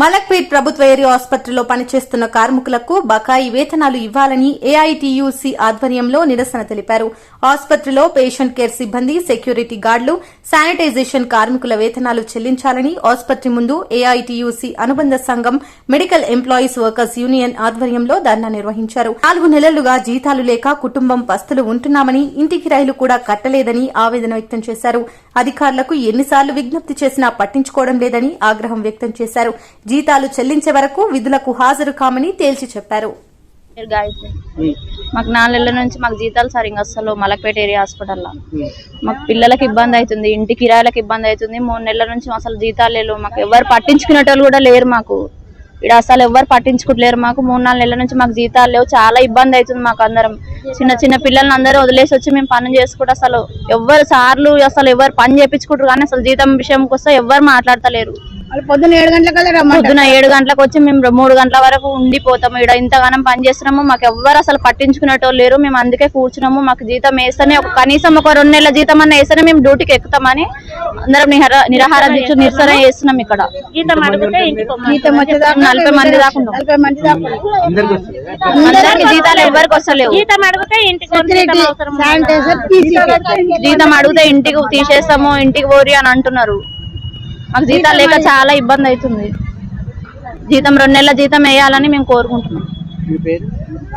మలక్పేట్ ప్రభుత్వ ఏరియా ఆసుపత్రిలో పనిచేస్తున్న కార్మికులకు బకాయి వేతనాలు ఇవ్వాలని ఏఐటీయూసీ ఆధ్వర్యంలో నిరసన తెలిపారు. ఆసుపత్రిలో పేషెంట్ కేర్ సిబ్బంది సెక్యూరిటీ గార్డులు శానిటైజేషన్ కార్మికుల వేతనాలు చెల్లించాలని ఆసుపత్రి ముందు ఏఐటీయూసీ అనుబంధ సంఘం మెడికల్ ఎంప్లాయీస్ వర్కర్స్ యూనియన్ ఆధ్వర్యంలో ధర్నా నిర్వహించారు. నాలుగు నెలలుగా జీతాలు లేక కుటుంబం పస్తులు ఉంటున్నామని ఇంటికి రైలు కూడా కట్టలేదని ఆవేదన వ్యక్తం చేశారు. అధికారులకు ఎన్నిసార్లు విజ్ఞప్తి చేసినా పట్టించుకోవడం లేదని ఆగ్రహం వ్యక్తం చేశారు. జీతాలు చెల్లించే వరకు విధులకు హాజరు కామని తేల్చి చెప్పారు. మాకు నాలుగు నెలల నుంచి మాకు జీతాలు సరిగ్గా వస్తలేవు మలక్పేట ఏరియా హాస్పిటల్లో మాకు పిల్లలకి ఇబ్బంది అవుతుంది ఇంటి కిరాయిలకు ఇబ్బంది అవుతుంది. మూడు నెలల నుంచి అసలు జీతాలు లేవు. మాకు ఎవరు పట్టించుకునేటోళ్ళు కూడా లేరు మాకు. ఇక్కడ అసలు ఎవరు పట్టించుకుంటలేరు మాకు. మూడు నాలుగు నెలల నుంచి మాకు జీతాలు లేవు. చాలా ఇబ్బంది అవుతుంది మాకు అందరం. చిన్న చిన్న పిల్లల్ని అందరూ వదిలేసి వచ్చి మేము పని చేసుకుంటూ అసలు ఎవరు సార్లు అసలు ఎవరు పని చేపించుకుంటారు కానీ అసలు జీతం విషయంకి వస్తే ఎవరు మాట్లాడతలేరు. వాళ్ళు పొద్దున్న ఏడు గంటలకల్లా రమ్మంటారు. పొద్దున ఏడు గంటలకు వచ్చి మేము మూడు గంటల వరకు ఉండిపోతాము. ఇక్కడ ఇంతగానం పని చేస్తున్నాము. మాకు ఎవ్వరు అసలు పట్టించుకునేటోళ్ళు లేరు. మేము అందుకే కూర్చున్నాము. మాకు జీతం వేస్తేనే ఒక కనీసం ఒక రెండు నెలల జీతం అన్న వేస్తేనే మేము డ్యూటీకి ఎక్కుతామని అందరం నిహర నిరాహార దీక్ష నిరసన చేస్తున్నాం ఇక్కడ. జీతం అడిగితే జీతం వచ్చేదాకా నలభై మంది దాకా ఉంటాం నలభై మంది దాకా అందరికి జీతాలు ఎవరికి వస్తలేవు. అడిగితే ఇంటికి జీతం అడిగితే ఇంటికి తీసేస్తాము ఇంటికి పోరి అని అంటున్నారు. మాకు జీతాలు లేక చాలా ఇబ్బంది అవుతుంది. జీతం రెండు నెలల జీతం వేయాలని మేము కోరుకుంటున్నాం.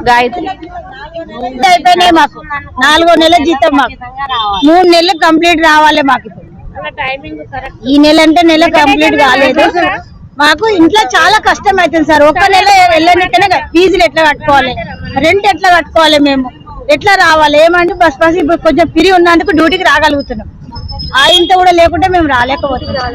గాయత్రి. అయిపోయినాయి మాకు. నాలుగో నెల జీతం మాకు. మూడు నెలలు కంప్లీట్ రావాలి మాకు ఈ నెల అంటే నెల కంప్లీట్ కాలేదు. మాకు ఇంట్లో చాలా కష్టం అవుతుంది సార్. ఒక్క నెల వెళ్ళనికనే ఫీజులు ఎట్లా కట్టుకోవాలి? రెంట్ ఎట్లా కట్టుకోవాలి మేము? ఎట్లా రావాలి? ఏమంటే బస్ బస్ ఇప్పుడు కొంచెం ఫ్రీ ఉన్నందుకు డ్యూటీకి రాగలుగుతున్నాం. ఆ ఇంత కూడా లేకుంటే మేము రాలేకపోతున్నాం.